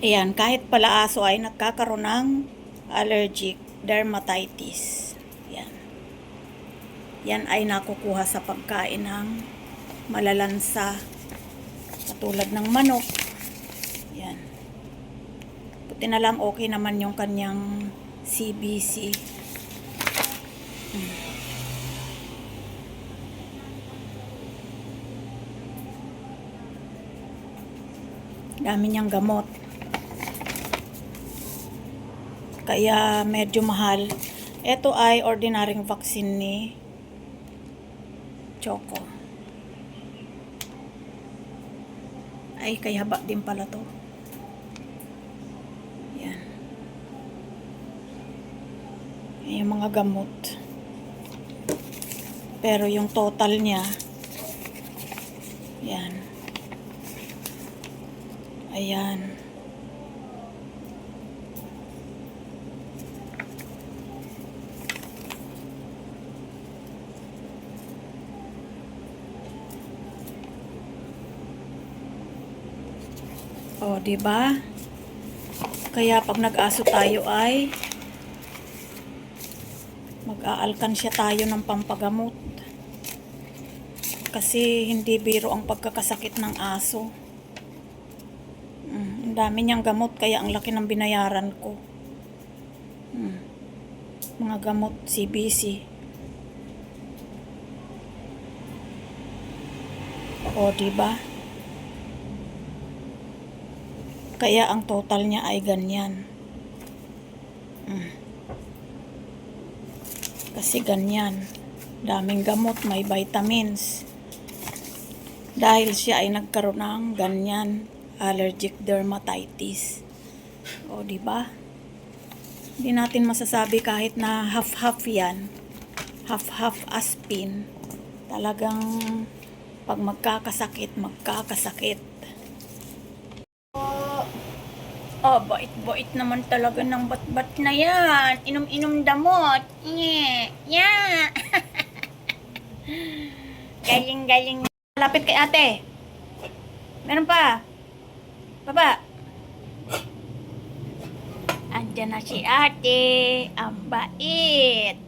Ayan, kahit pala aso ay nagkakaroon ng allergic dermatitis. Yan. Yan ay nakukuha sa pagkain ng malalansa katulad ng manok. Yan. Buti na lang okay naman yung kanyang CBC. Hmm. Dami niyang gamot. Kaya medyo mahal. Ito ay ordinaryong vaccine ni Choco. Ay, kaya haba din pala to. Yan yung mga gamot. Pero yung total niya, yan. Ayan. O, di ba? Kaya pag nag-aso tayo ay mag-aalkansya tayo ng pampagamot. Kasi hindi biro ang pagkakasakit ng aso. Mm, ang dami niyang gamot kaya ang laki ng binayaran ko. Mm, mga gamot CBC. O, di ba? Kaya ang total niya ay ganyan. Mm. Kasi ganyan. Daming gamot, may vitamins. Dahil siya ay nagkaroon ng ganyan allergic dermatitis. O, di ba? Hindi natin masasabi kahit na half-half yan. Half-half aspin. Talagang pag magkakasakit, magkakasakit. Oh, bait-bait naman talaga ng bat-bat na yan. Inom-inom damot. Nye. Yeah. Galing-galing. Lapit kay ate. Meron pa. Baba. Andiyan na si ate. Ang bait.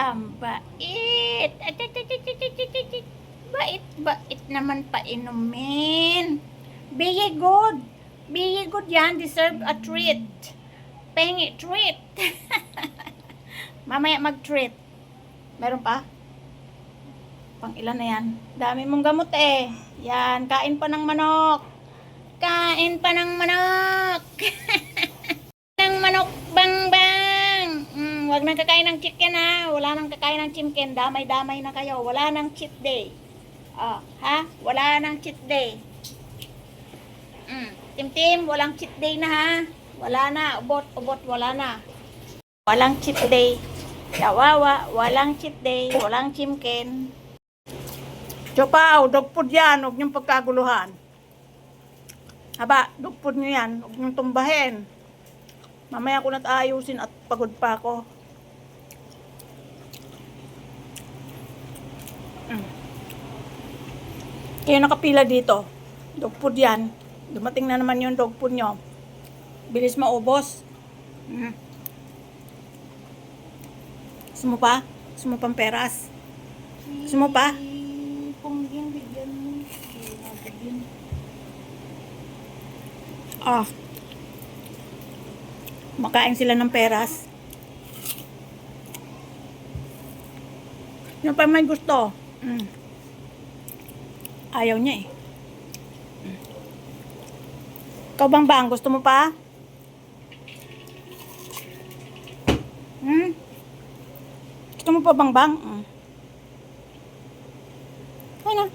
Ang bait. Atatatatatatat. Bait, bait naman pa inumin. Be good. Be good yan. Deserve a treat. Pengi treat. Mamaya mag-treat. Meron pa? Pang ilan na yan? Dami mong gamot eh. Yan, kain pa ng manok. Kain pa ng manok. ng manok bang bang. Mm, wag nang kakain ng chicken ha. Wala nang kakain ng chicken. Damay-damay na kayo. Wala nang cheat day. Oh, ha? Wala nang cheat day. Mm. Tim-tim, walang cheat day na ha. Wala na. Ubot, ubot, wala na. Walang cheat day. Kawawa, walang cheat day. Walang chimken. Chopaw, dogpod yan. Huwag niyong pagkaguluhan. Haba, dugpod niyo yan. Huwag niyong tumbahin. Mamaya ko na't ayusin at pagod pa ako. Mm. Kayo nakapila dito. Dogpod yan. Dumating na naman yung dog food nyo. Bilis maubos. Mm. Pa? Gusto mo pang peras? Gusto pa? Pungging bigyan mo. Ah. Makain sila ng peras. Yung pa may gusto. Mm. Ayaw niya eh. Ikaw bang bang? Gusto mo pa? Hmm? Gusto mo pa bang bang? Mm. Ay na.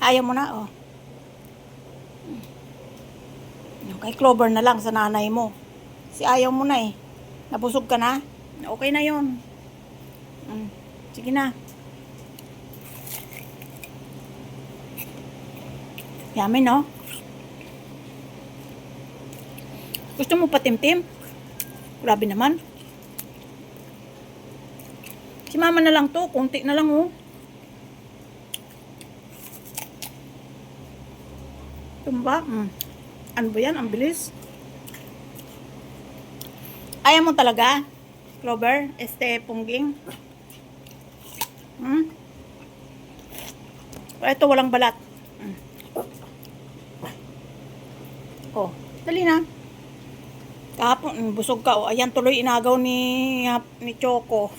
Ayaw mo na, oh. Yung kay Clover na lang sa nanay mo. Si ayaw mo na eh. Nabusog ka na? Okay na yon. Mm. Sige na. Yummy, no? Gusto mo patimtim? Grabe naman. Si mama na lang to. Kunti na lang, oh. Tumba. Mm. Ano ba yan? Ang bilis. Ayaw mo talaga? Clover? Este, pungging? Hmm? Ito, walang balat. Hmm. Oh, dali na. Kahapon, mm, busog ka. Oh, ayan, tuloy inagaw ni, ni Choco.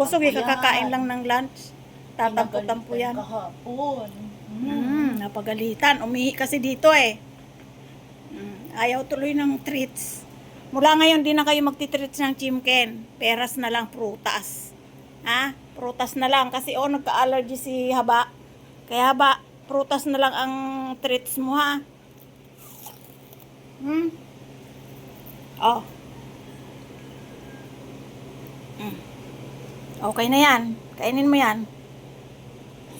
busog eh, kakakain lang ng lunch. Tatampo-tampo yan. Kahapon. Mm, napagalitan. Umihi kasi dito eh. Mm, ayaw tuloy ng treats. Mula ngayon, di na kayo magtitreats ng chimken. Peras na lang, prutas. Ha? Prutas na lang. Kasi oh, nagka-allergy si Haba. Kaya Haba, prutas na lang ang treats mo ha. Hmm? Oh. Mm. Okay na yan. Kainin mo yan.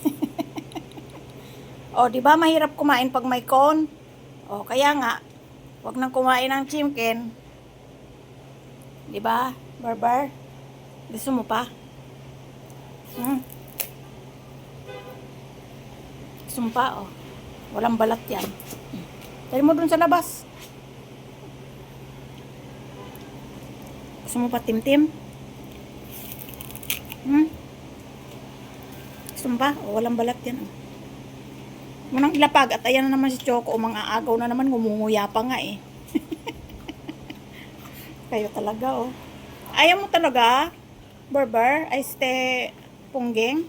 O, di ba mahirap kumain pag may con? O, kaya nga, wag nang kumain ng chimken. Di ba, Barbar? Gusto mo pa? Hmm? Gusto mo pa, o. Walang balat yan. Hmm. Dali mo dun sa labas. Gusto mo pa tim-tim? Hmm? Gusto mo pa? O, walang balat yan, o. Munang ilapag at ayan na naman si Choco o mga agaw na naman ngumunguya pa nga eh. Kayo talaga oh. Ayaw mo talaga? Barbar? Ay este pungging?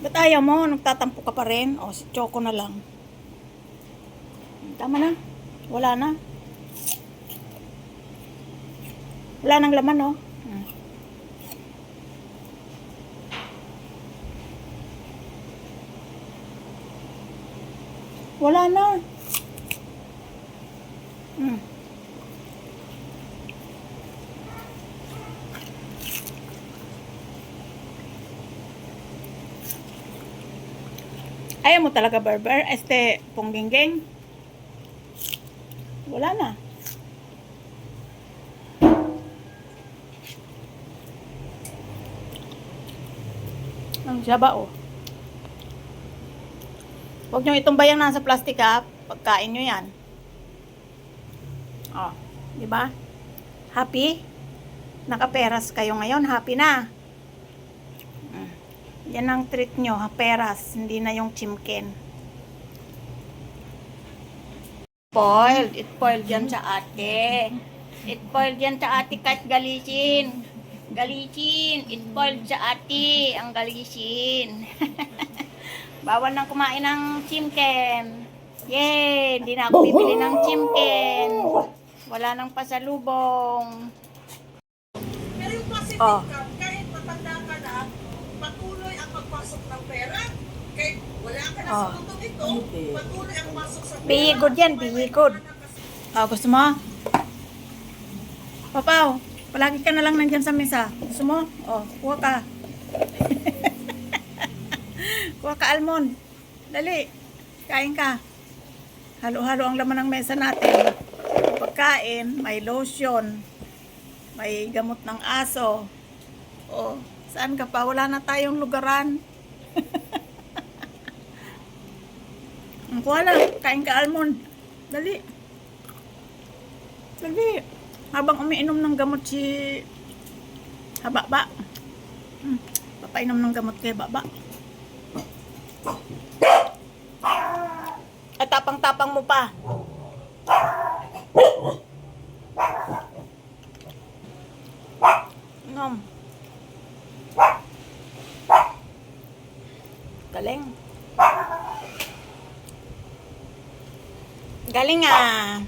Ba't ayaw mo? Nagtatampo ka pa rin? O si Choco na lang. Tama na. Wala na. Wala nang laman. Hmm. Wala na. Hmm. Ayaw mo talaga, Barbar? Este, ponggenggeng? Wala na. Ang saba, oh. Huwag nyo itong bayang nasa plastic ha. Pagkain nyo yan. Oh, di ba? Happy? Nakaperas kayo ngayon. Happy na. Mm. Yan ang treat nyo. Ha, peras. Hindi na yung chimken. Spoiled. It spoiled yan sa ate. It spoiled yan sa ate kahit galisin. Galisin. It spoiled sa ate. Ang galisin. Bawal nang kumain ng chimken. Yay! Hindi na ako bibili ng chimken. Wala nang pasalubong. Pero yung passive Oh. income, kahit matanda ka na, patuloy ang pagpasok ng pera. Kahit wala ka na Oh. sa mundo ito, patuloy ang pasok sa pera. Bihigod yan, bihigod. Oh, gusto mo? Papaw, palagi ka na lang nandyan sa mesa. Gusto mo? Oh, kuha ka. kuha ka almond. Dali. Kain ka. Halo-halo ang laman ng mesa natin. Pagkain, may lotion. May gamot ng aso. Oh, saan ka pa? Wala na tayong lugaran. Ang kuha na. Kain ka almond. Dali. Dali. Habang umiinom ng gamot si Hababa. Hmm. Papainom ng gamot kay Baba. At tapang-tapang mo pa. Nom. Galing. Galing ah.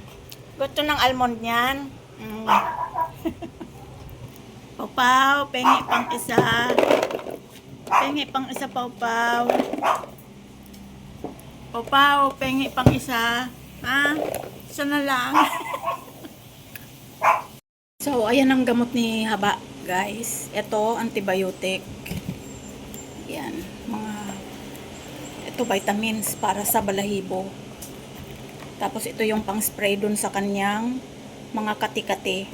Gusto ng almond niyan. Pau-pau, pengi pang isa. Pengi pang isa, pau-pau. Pau-pau, pengi pang isa. Ha? Isa na lang. so, ayan ang gamot ni Haba, guys. Ito, antibiotic. Yan, mga ito vitamins para sa balahibo. Tapos ito yung pang spray dun sa kanyang mga kati-kati.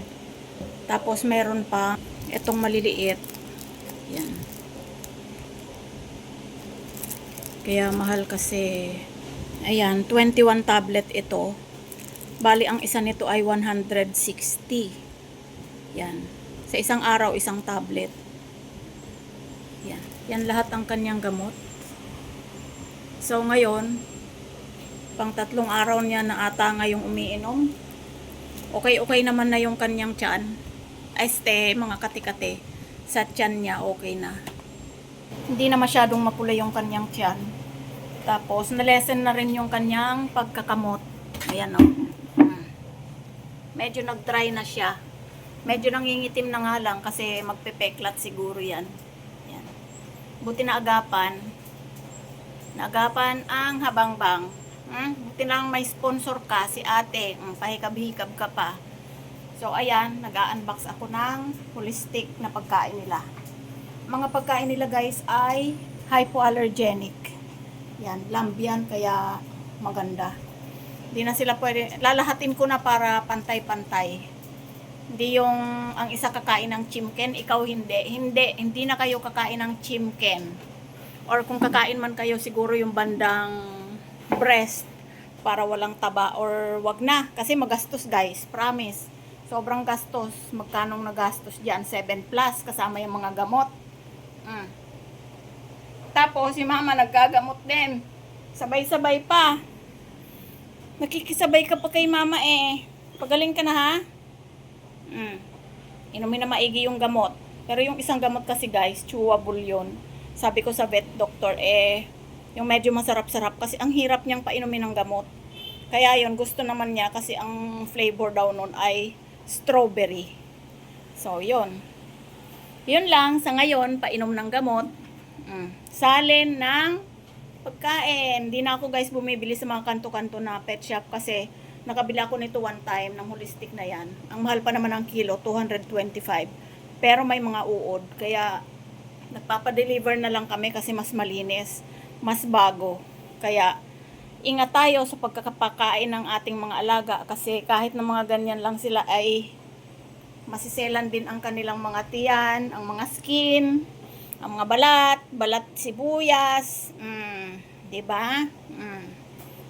Tapos meron pa itong maliliit. Yan. Kaya mahal kasi Ayan, 21 tablet ito. Bali, ang isa nito ay 160. Yan. Sa isang araw, isang tablet. Yan. Yan lahat ang kanyang gamot. So, ngayon, pang tatlong araw niya na ata ngayong umiinom. Okay-okay naman na yung kanyang tiyan. Este, mga kati-kati. Sa tiyan niya, okay na. Hindi na masyadong mapula yung kanyang tiyan. Tapos, nalesen na rin yung kanyang pagkakamot. Ayan o. Hmm. Medyo nag-dry na siya. Medyo nangingitim na nga lang kasi magpepeklat siguro yan. Yan. Buti na agapan. Naagapan ang habangbang. Hmm? Buti lang may sponsor ka, si ate. Hmm, pahikab-hikab ka pa. So, ayan, nag-unbox ako ng holistic na pagkain nila. Mga pagkain nila guys ay hypoallergenic. Yan, lamb yan, kaya maganda. Hindi na sila pwede, lalahatin ko na para pantay-pantay. Hindi yung ang isa kakain ng chimken, ikaw hindi. Hindi, hindi na kayo kakain ng chimken. Or kung kakain man kayo, siguro yung bandang breast para walang taba or wag na kasi magastos guys, promise. Sobrang gastos. Magkanong nagastos diyan? 7 plus kasama yung mga gamot. Mm. Tapos si mama naggagamot din. Sabay-sabay pa. Nakikisabay ka pa kay mama eh. Pagaling ka na ha? Mm. Inumin na maigi yung gamot. Pero yung isang gamot kasi guys, chewable yun. Sabi ko sa vet doctor, eh, yung medyo masarap-sarap kasi ang hirap niyang painumin ng gamot. Kaya yun, gusto naman niya kasi ang flavor daw nun ay strawberry. So, yun. Yun lang, sa ngayon, painom ng gamot. Mm. Salin ng pagkain. Hindi na ako guys bumibili sa mga kanto-kanto na pet shop kasi nakabila ako nito one time ng holistic na yan. Ang mahal pa naman ng kilo, 225. Pero may mga uod. Kaya nagpapadeliver na lang kami kasi mas malinis, mas bago. Kaya ingat tayo sa pagkakapakain ng ating mga alaga kasi kahit na mga ganyan lang sila ay masiselan din ang kanilang mga tiyan, ang mga skin, ang mga balat, balat sibuyas, mm, 'di ba? Mm.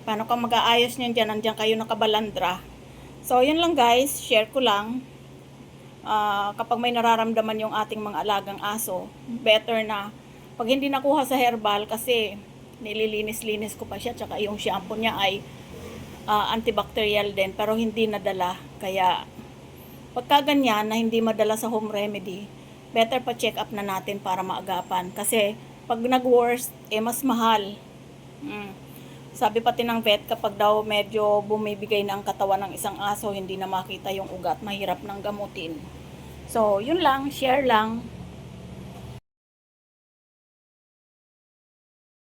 Paano ka mag-aayos niyan diyan? Nandiyan kayo nakabalandra. So, yun lang guys, share ko lang. Ah, kapag may nararamdaman yung ating mga alagang aso, better na pag hindi nakuha sa herbal kasi nililinis-linis ko pa siya tsaka yung shampoo niya ay ah, antibacterial din pero hindi nadala. Kaya pagka ganyan na hindi madala sa home remedy better pa check up na natin para maagapan. Kasi pag nag-worst eh mas mahal. Mm. sabi pati ng vet kapag daw medyo bumibigay na ang katawan ng isang aso hindi na makita yung ugat mahirap nang gamutin. So yun lang share lang